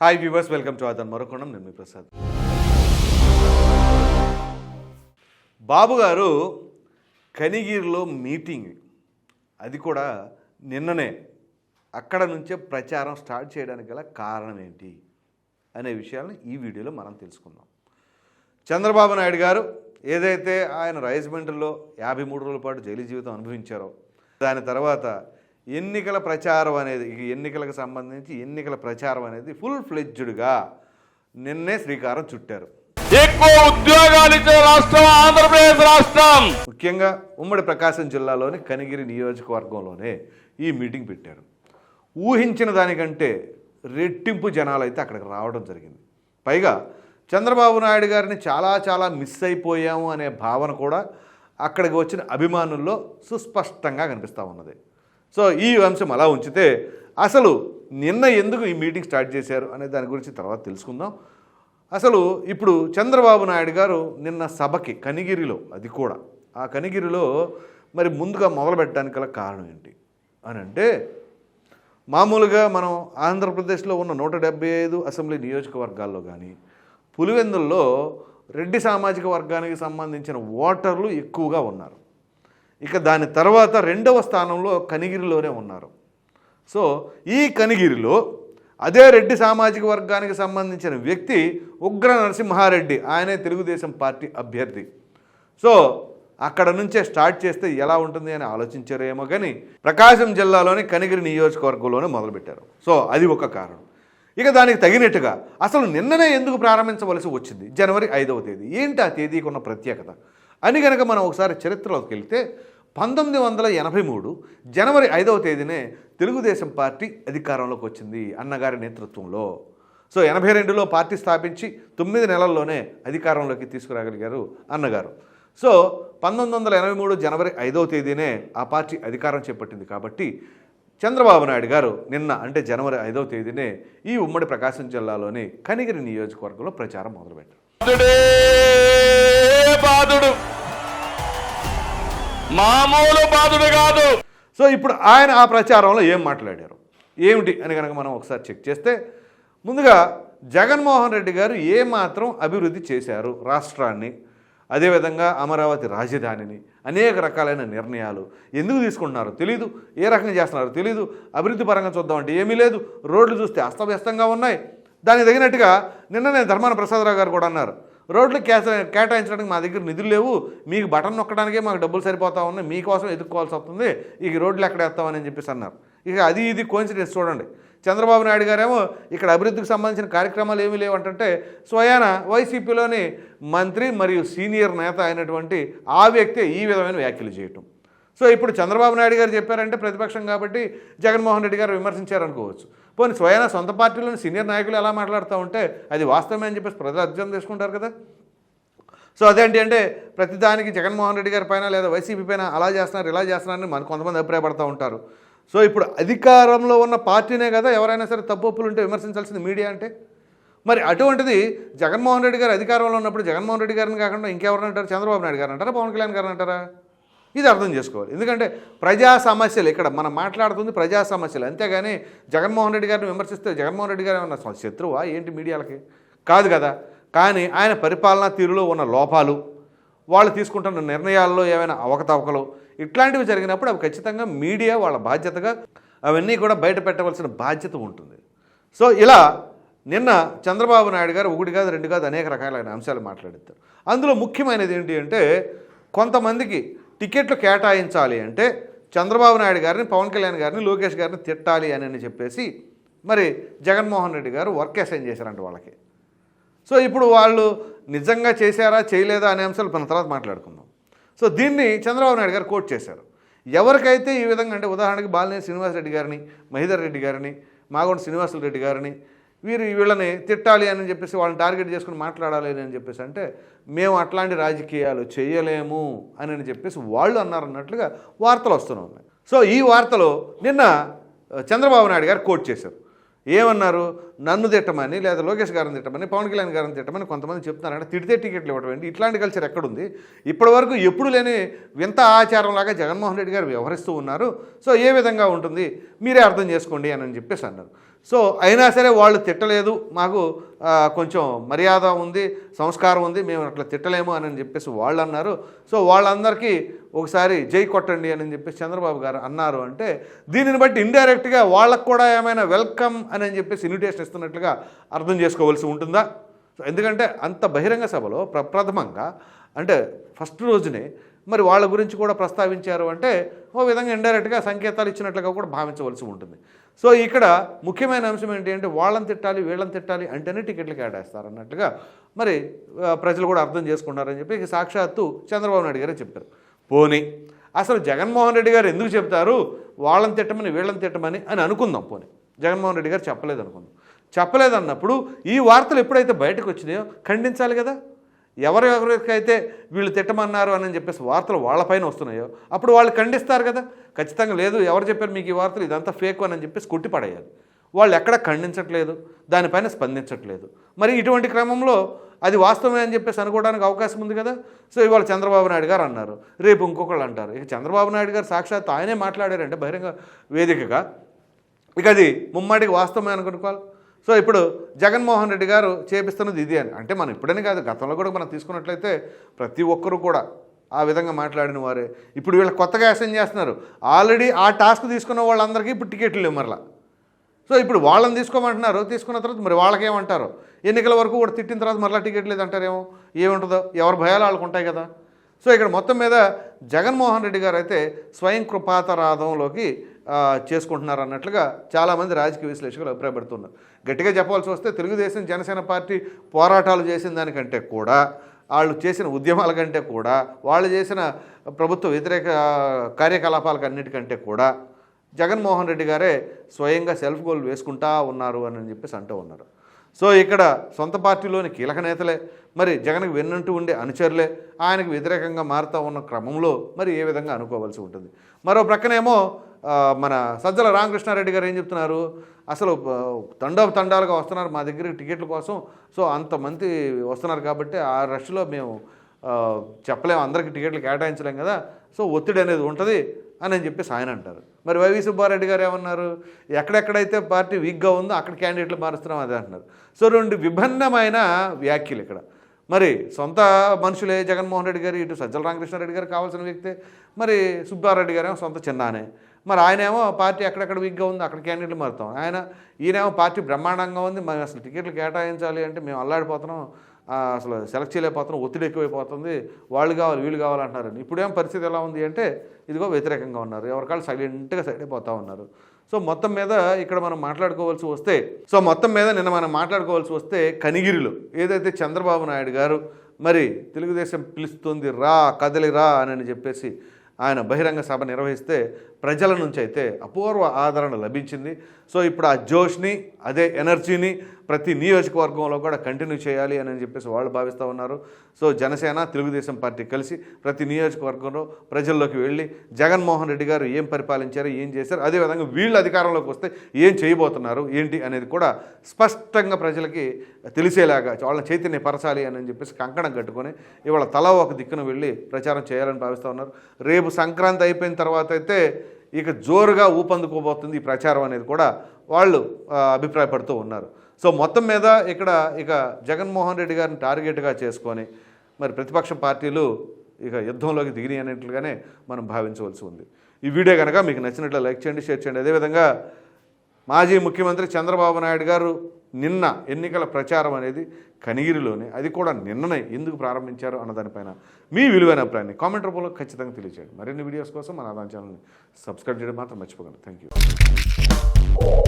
Hi viewers welcome to అదన్ మరొకోణం నేను ప్రసాద్ బాబు గారు కనిగిరిలో మీటింగ్ అది కూడా నిన్ననే అక్కడ నుంచే ప్రచారం స్టార్ట్ చేయడానికి గల కారణం ఏంటి అనే విషయాలను ఈ వీడియోలో మనం తెలుసుకుందాం. చంద్రబాబు నాయుడు గారు ఏదైతే ఆయన రాజమండ్రిలో యాభై మూడు రోజుల పాటు జైలు జీవితం అనుభవించారో దాని తర్వాత ఎన్నికల ప్రచారం అనేది ఎన్నికలకు సంబంధించి ఎన్నికల ప్రచారం అనేది ఫుల్ ఫ్లెడ్జ్డ్గా నిన్నే శ్రీకారం చుట్టారు. ఎక్కువ ఉద్యోగాలు ఇచ్చే రాష్ట్రం ఆంధ్రప్రదేశ్ రాష్ట్రం. ముఖ్యంగా ఉమ్మడి ప్రకాశం జిల్లాలోని కనిగిరి నియోజకవర్గంలోనే ఈ మీటింగ్ పెట్టారు. ఊహించిన దానికంటే రెట్టింపు జనాలు అయితే అక్కడికి రావడం జరిగింది. పైగా చంద్రబాబు నాయుడు గారిని చాలా చాలా మిస్ అయిపోయాము అనే భావన కూడా అక్కడికి వచ్చిన అభిమానుల్లో సుస్పష్టంగా కనిపిస్తూ ఉన్నది. సో ఈ అంశం అలా ఉంచితే అసలు నిన్న ఎందుకు ఈ మీటింగ్ స్టార్ట్ చేశారు అనే దాని గురించి తర్వాత తెలుసుకుందాం. అసలు ఇప్పుడు చంద్రబాబు నాయుడు గారు నిన్న సభకి కనిగిరిలో అది కూడా. ఆ కనిగిరిలో మరి ముందుగా మొదలు పెట్టడానికి గల కారణం ఏంటి? అని అంటే మామూలుగా మనం ఆంధ్రప్రదేశ్లో ఉన్న నూట డెబ్బై ఐదు అసెంబ్లీ నియోజకవర్గాల్లో కానీ పులివెందుల్లో రెడ్డి సామాజిక వర్గానికి సంబంధించిన ఓటర్లు ఎక్కువగా ఉన్నారు. ఇక దాని తర్వాత రెండవ స్థానంలో కనిగిరిలోనే ఉన్నారు. సో ఈ కనిగిరిలో అదే రెడ్డి సామాజిక వర్గానికి సంబంధించిన వ్యక్తి ఉగ్ర నరసింహారెడ్డి ఆయనే తెలుగుదేశం పార్టీ అభ్యర్థి. సో అక్కడ నుంచే స్టార్ట్ చేస్తే ఎలా ఉంటుంది అని ఆలోచించారేమో కానీ ప్రకాశం జిల్లాలోని కనిగిరి నియోజకవర్గంలోనే మొదలుపెట్టారు. సో అది ఒక కారణం. ఇక దానికి తగినట్టుగా అసలు నిన్ననే ఎందుకు ప్రారంభించవలసి వచ్చింది? జనవరి ఐదవ తేదీ. ఏంటి ఆ తేదీకి ఉన్న ప్రత్యేకత? అని కనుక మనం ఒకసారి చరిత్రలోకి వెళ్తే పంతొమ్మిది వందల ఎనభై మూడు జనవరి ఐదవ తేదీనే తెలుగుదేశం పార్టీ అధికారంలోకి వచ్చింది అన్నగారి నేతృత్వంలో. సో ఎనభై రెండులో పార్టీ స్థాపించి తొమ్మిది నెలల్లోనే అధికారంలోకి తీసుకురాగలిగారు అన్నగారు. సో పంతొమ్మిది వందల ఎనభై మూడు జనవరి ఐదవ తేదీనే ఆ పార్టీ అధికారం చేపట్టింది కాబట్టి చంద్రబాబు నాయుడు గారు నిన్న అంటే జనవరి ఐదవ తేదీనే ఈ ఉమ్మడి ప్రకాశం జిల్లాలోని కనిగిరి నియోజకవర్గంలో ప్రచారం మొదలుపెట్టారు. మామూలు బాధుడు కాదు. సో ఇప్పుడు ఆయన ఆ ప్రచారంలో ఏం మాట్లాడారు? ఏమిటి అని కనుక మనం ఒకసారి చెక్ చేస్తే ముందుగా జగన్మోహన్ రెడ్డి గారు ఏమాత్రం అభివృద్ధి చేశారు రాష్ట్రాన్ని అదేవిధంగా అమరావతి రాజధానిని అనేక రకాలైన నిర్ణయాలు ఎందుకు తీసుకుంటున్నారో తెలీదు ఏ రకంగా చేస్తున్నారో తెలీదు అభివృద్ధి పరంగా చూద్దామంటే ఏమీ లేదు రోడ్లు చూస్తే అస్తవ్యస్తంగా ఉన్నాయి. దానికి తగినట్టుగా నిన్న నేను ధర్మాన ప్రసాదరావు గారు కూడా అన్నారు రోడ్లు కేస కేటాయించడానికి మా దగ్గర నిధులు లేవు. మీకు బటన్ నొక్కడానికే మాకు డబ్బులు సరిపోతా ఉన్నాయి. మీకోసం ఎదుర్కోవాల్సి వస్తుంది. ఇక రోడ్లు ఎక్కడ వేస్తామని చెప్పేసి అన్నారు. ఇక అది ఇది కోయిన్సిడెన్స్ చూడండి. చంద్రబాబు నాయుడు గారేమో ఇక్కడ అభివృద్ధికి సంబంధించిన కార్యక్రమాలు ఏమీ లేవంటే స్వయాన వైసీపీలోని మంత్రి మరియు సీనియర్ నేత అయినటువంటి ఆ వ్యక్తే ఈ విధమైన వ్యాఖ్యలు చేయటం. సో ఇప్పుడు చంద్రబాబు నాయుడు గారు చెప్పారంటే ప్రతిపక్షం కాబట్టి జగన్మోహన్ రెడ్డి గారు విమర్శించారనుకోవచ్చు. పోనీ స్వయాన సొంత పార్టీలోని సీనియర్ నాయకులు ఎలా మాట్లాడుతూ ఉంటే అది వాస్తవమే అని చెప్పేసి ప్రజలు అర్థం చేసుకుంటారు కదా? సో అదేంటి అంటే ప్రతిదానికి జగన్మోహన్ రెడ్డి గారి పైన లేదా వైసీపీ పైన అలా చేస్తున్నారు ఇలా చేస్తున్నారని మన కొంతమంది అభిప్రాయపడుతూ ఉంటారు. సో ఇప్పుడు అధికారంలో ఉన్న పార్టీనే కదా ఎవరైనా సరే తప్పులు ఉంటే విమర్శించాల్సింది మీడియా అంటే? మరి అటువంటిది జగన్మోహన్ రెడ్డి గారు అధికారంలో ఉన్నప్పుడు జగన్మోహన్ రెడ్డి గారిని కాకుండా ఇంకెవరిని అంటారు? చంద్రబాబు నాయుడు గారు అంటారా? పవన్ కళ్యాణ్ గారు అంటారా? ఇది అర్థం చేసుకోవాలి. ఎందుకంటే ప్రజా సమస్యలు ఇక్కడ మనం మాట్లాడుతుంది ప్రజా సమస్యలు. అంతేగాని జగన్మోహన్ రెడ్డి గారిని విమర్శిస్తే జగన్మోహన్ రెడ్డి గారు ఏమన్నా శత్రువా? ఏంటి మీడియాలకి? కాదు కదా. కానీ ఆయన పరిపాలనా తీరులో ఉన్న లోపాలు వాళ్ళు తీసుకుంటున్న నిర్ణయాల్లో ఏమైనా అవకతవకలు ఇట్లాంటివి జరిగినప్పుడు అవి ఖచ్చితంగా మీడియా వాళ్ళ బాధ్యతగా అవన్నీ కూడా బయట పెట్టవలసిన బాధ్యత ఉంటుంది. సో ఇలా నిన్న చంద్రబాబు నాయుడు గారు ఒకటి కాదు రెండు కాదు అనేక రకాలైన అంశాలు మాట్లాడతారు అందులో ముఖ్యమైనది ఏంటి అంటే కొంతమందికి టికెట్లు కేటాయించాలి అంటే చంద్రబాబు నాయుడు గారిని పవన్ కళ్యాణ్ గారిని లోకేష్ గారిని తిట్టాలి అని అని చెప్పేసి మరి జగన్మోహన్ రెడ్డి గారు వర్క్ అసైన్ చేశారంట వాళ్ళకి. సో ఇప్పుడు వాళ్ళు నిజంగా చేశారా చేయలేదా అనే అంశాలు మన తర్వాత మాట్లాడుకుందాం. సో దీన్ని చంద్రబాబు నాయుడు గారు కోట్ చేశారు. ఎవరికైతే ఈ విధంగా అంటే ఉదాహరణకి బాలినేని శ్రీనివాసరెడ్డి గారిని మహిదర్ రెడ్డి గారిని మాగొండ శ్రీనివాసులు రెడ్డి గారిని వీరు వీళ్ళని తిట్టాలి అని చెప్పేసి వాళ్ళని టార్గెట్ చేసుకుని మాట్లాడాలి అని చెప్పేసి అంటే మేము అట్లాంటి రాజకీయాలు చేయలేము అని అని చెప్పేసి వాళ్ళు అన్నారన్నట్లుగా వార్తలు వస్తూనే ఉన్నాయి. సో ఈ వార్తలు నిన్న చంద్రబాబు నాయుడు గారు కోట్ చేశారు. ఏమన్నారు? నన్ను తిట్టమని లేదా లోకేష్ గారిని తిట్టమని పవన్ కళ్యాణ్ గారిని తిట్టమని కొంతమంది చెప్తున్నారంటే తిడితే టికెట్లు ఇవ్వడం ఏంటి? ఇట్లాంటి కల్చర్ ఎక్కడుంది? ఇప్పటివరకు ఎప్పుడు లేని వింత ఆచారంలాగా జగన్మోహన్ రెడ్డి గారు వ్యవహరిస్తూ ఉన్నారు. సో ఏ విధంగా ఉంటుంది? మీరే అర్థం చేసుకోండి అని చెప్పేసి అన్నారు. సో అయినా సరే వాళ్ళు తిట్టలేదు. మాకు కొంచెం మర్యాద ఉంది సంస్కారం ఉంది మేము అట్లా తిట్టలేము అని చెప్పేసి వాళ్ళు అన్నారు సో వాళ్ళందరికీ ఒకసారి జై కొట్టండి అని చెప్పేసి చంద్రబాబు గారు అన్నారు అంటే దీనిని బట్టి ఇండైరెక్ట్గా వాళ్ళకు కూడా ఏమైనా వెల్కమ్ అని చెప్పేసి ఇన్విటేషన్ ఇస్తున్నట్లుగా అర్థం చేసుకోవాల్సి ఉంటుందా? సో ఎందుకంటే అంత బహిరంగ సభలో ప్రప్రథమంగా అంటే ఫస్ట్ రోజునే మరి వాళ్ళ గురించి కూడా ప్రస్తావించారు అంటే ఓ విధంగా ఇండైరెక్ట్గా సంకేతాలు ఇచ్చినట్లుగా కూడా భావించవలసి ఉంటుంది. సో ఇక్కడ ముఖ్యమైన అంశం ఏంటి అంటే వాళ్ళని తిట్టాలి వీళ్ళని తిట్టాలి అంటేనే టికెట్లు కేటాయిస్తారు అన్నట్టుగా మరి ప్రజలు కూడా అర్థం చేసుకున్నారని చెప్పి ఇక సాక్షాత్తు చంద్రబాబు నాయుడు గారే చెప్పారు పోనీ. అసలు జగన్మోహన్ రెడ్డి గారు ఎందుకు చెప్తారు? వాళ్ళని తిట్టమని వీళ్ళని తిట్టమని అని అనుకుందాం పోనీ. జగన్మోహన్ రెడ్డి గారు చెప్పలేదు అనుకుందాం. చెప్పలేదన్నప్పుడు ఈ వార్తలు ఎప్పుడైతే బయటకు వచ్చినాయో ఖండించాలి కదా? ఎవరు ఎవరికైతే వీళ్ళు తిట్టమన్నారు అని చెప్పేసి వార్తలు వాళ్ళపైన వస్తున్నాయో అప్పుడు వాళ్ళు ఖండిస్తారు కదా. ఖచ్చితంగా లేదు ఎవరు చెప్పారు మీకు ఈ వార్తలు? ఇదంతా ఫేక్ అని చెప్పేసి కొట్టిపడేయాలి. వాళ్ళు ఎక్కడ ఖండించట్లేదు దానిపైన స్పందించట్లేదు. మరి ఇటువంటి క్రమంలో అది వాస్తవమే అని చెప్పేసి అనుకోవడానికి అవకాశం ఉంది కదా. సో ఇవాళ చంద్రబాబు నాయుడు గారు అన్నారు రేపు ఇంకొకళ్ళు అంటారు. ఇక చంద్రబాబు నాయుడు గారు సాక్షాత్ ఆయనే మాట్లాడారంటే బహిరంగ వేదికగా. ఇక అది ముమ్మాటికి వాస్తవమే అనుకోవాలి సో ఇప్పుడు జగన్మోహన్ రెడ్డి గారు చేపిస్తున్నది ఇది అని. అంటే మనం ఇప్పుడని కాదు గతంలో కూడా మనం తీసుకున్నట్లయితే ప్రతి ఒక్కరు కూడా ఆ విధంగా మాట్లాడిన వారే. ఇప్పుడు వీళ్ళు కొత్తగా అసైన్ చేస్తున్నారు. ఆల్రెడీ ఆ టాస్క్ తీసుకున్న వాళ్ళందరికీ ఇప్పుడు టికెట్లు లేవు మరలా. సో ఇప్పుడు వాళ్ళని తీసుకోమంటున్నారు తీసుకున్న తర్వాత మరి వాళ్ళకేమంటారు? ఎన్నికల వరకు కూడా తిట్టిన తర్వాత మరలా టికెట్ లేదంటారేమో? ఏముంటుందో? ఎవరి భయాలు వాళ్ళకు ఉంటాయి కదా. సో ఇక్కడ మొత్తం మీద జగన్మోహన్ రెడ్డి గారు అయితే స్వయం కృపాతరాధంలోకి చేసుకుంటున్నారు అన్నట్లుగా చాలామంది రాజకీయ విశ్లేషకులు అభిప్రాయపడుతున్నారు. గట్టిగా చెప్పాల్సి వస్తే తెలుగుదేశం జనసేన పార్టీ పోరాటాలు చేసిన దానికంటే కూడా వాళ్ళు చేసిన ఉద్యమాల కంటే కూడా వాళ్ళు చేసిన ప్రభుత్వ వ్యతిరేక కార్యకలాపాలకన్నిటికంటే కూడా జగన్మోహన్ రెడ్డి గారే స్వయంగా సెల్ఫ్ గోల్ వేసుకుంటా ఉన్నారు అని చెప్పేసి అంటూ ఉన్నారు. సో ఇక్కడ సొంత పార్టీలోని కీలక నేతలే మరి జగన్కి వెన్నంటూ ఉండే అనుచరులే ఆయనకు వ్యతిరేకంగా మారుతూ ఉన్న క్రమంలో మరి ఏ విధంగా అనుకోవాల్సి ఉంటుంది. మరో ప్రక్కనేమో మన సజ్జల రామకృష్ణారెడ్డి గారు ఏం చెప్తున్నారు? అసలు ఆ, తండాలుగా వస్తున్నారు మా దగ్గర టికెట్ల కోసం. సో అంతమంది వస్తున్నారు కాబట్టి ఆ రష్లో మేము చెప్పలేము అందరికీ టికెట్లు కేటాయించలేం కదా. సో ఒత్తిడి అనేది ఉంటుంది అని అని చెప్పేసి ఆయన అంటారు. మరి వైవి సుబ్బారెడ్డి గారు ఏమన్నారు? ఎక్కడెక్కడైతే పార్టీ వీక్గా ఉందో అక్కడ క్యాండిడేట్లు మారుస్తున్నాం అదే అంటున్నారు. సో రెండు విభిన్నమైన వ్యాఖ్యలు ఇక్కడ. మరి సొంత మనుషులే జగన్మోహన్ రెడ్డి గారు ఇటు సజ్జల రామకృష్ణారెడ్డి గారు కావాల్సిన వ్యక్తే మరి సుబ్బారెడ్డి గారేమో సొంత చిన్నానే. మరి ఆయనేమో పార్టీ అక్కడెక్కడ వీక్గా ఉంది అక్కడ క్యాండిడేట్లు మారుతాం. ఆయన ఈయనేమో పార్టీ బ్రహ్మాండంగా ఉంది మేము అసలు టికెట్లు కేటాయించాలి అంటే మేము అల్లాడిపోతున్నాం అసలు సెలెక్ట్ చేయలేకపోతున్నాం ఒత్తిడి ఎక్కువైపోతుంది వాళ్ళు కావాలి వీళ్ళు కావాలంటున్నారు ఇప్పుడేం పరిస్థితి ఎలా ఉంది అంటే ఇదిగో వ్యతిరేకంగా ఉన్నారు. ఎవరికాళ్ళు సైలెంట్గా సైడ్ అయిపోతూ ఉన్నారు. సో మొత్తం మీద ఇక్కడ మనం మాట్లాడుకోవాల్సి వస్తే సో మొత్తం మీద నిన్న మనం మాట్లాడుకోవాల్సి వస్తే కనిగిరిలో. ఏదైతే చంద్రబాబు నాయుడు గారు మరి తెలుగుదేశం పిలుస్తుంది రా కదలి రా అని చెప్పేసి ఆయన బహిరంగ సభ నిర్వహిస్తే ప్రజల నుంచి అయితే అపూర్వ ఆదరణ లభించింది. సో ఇప్పుడు ఆ జోష్ని అదే ఎనర్జీని ప్రతి నియోజకవర్గంలో కూడా కంటిన్యూ చేయాలి అని చెప్పేసి వాళ్ళు భావిస్తూ ఉన్నారు. సో జనసేన తెలుగుదేశం పార్టీ కలిసి ప్రతి నియోజకవర్గంలో ప్రజల్లోకి వెళ్ళి జగన్మోహన్ రెడ్డి గారు ఏం పరిపాలించారు ఏం చేశారు అదేవిధంగా వీళ్ళు అధికారంలోకి వస్తే ఏం చేయబోతున్నారు ఏంటి అనేది కూడా స్పష్టంగా ప్రజలకి తెలిసేలాగా వాళ్ళని చైతన్య పరచాలి అని చెప్పేసి కంకణం కట్టుకొని ఇవాళ తల ఒక దిక్కున వెళ్ళి ప్రచారం చేయాలని భావిస్తూ ఉన్నారు. రేపు సంక్రాంతి అయిపోయిన తర్వాత అయితే ఇక జోరుగా ఊపందుకోబోతుంది ఈ ప్రచారం అనేది కూడా వాళ్ళు అభిప్రాయపడుతూ ఉన్నారు. సో మొత్తం మీద ఇక్కడ ఇక జగన్మోహన్ రెడ్డి గారిని టార్గెట్గా చేసుకొని మరి ప్రతిపక్ష పార్టీలు ఇక యుద్ధంలోకి దిగినాయి అనేట్లుగానే మనం భావించవలసి ఉంది. ఈ వీడియో కనుక మీకు నచ్చినట్లు లైక్ చేయండి షేర్ చేయండి. అదేవిధంగా మాజీ ముఖ్యమంత్రి చంద్రబాబు నాయుడు గారు నిన్న ఎన్నికల ప్రచారం అనేది కనిగిరిలోనే అది కూడా నిన్ననే ఎందుకు ప్రారంభించారు అన్న దానిపైన మీ విలువైన అభిప్రాయాన్ని కామెంట్ రూపంలో ఖచ్చితంగా తెలియజేయండి మరిన్ని వీడియోస్ కోసం మన ఆదాన్ ఛానల్ని సబ్స్క్రైబ్ చేయడం మాత్రం మర్చిపోకండి. Thank you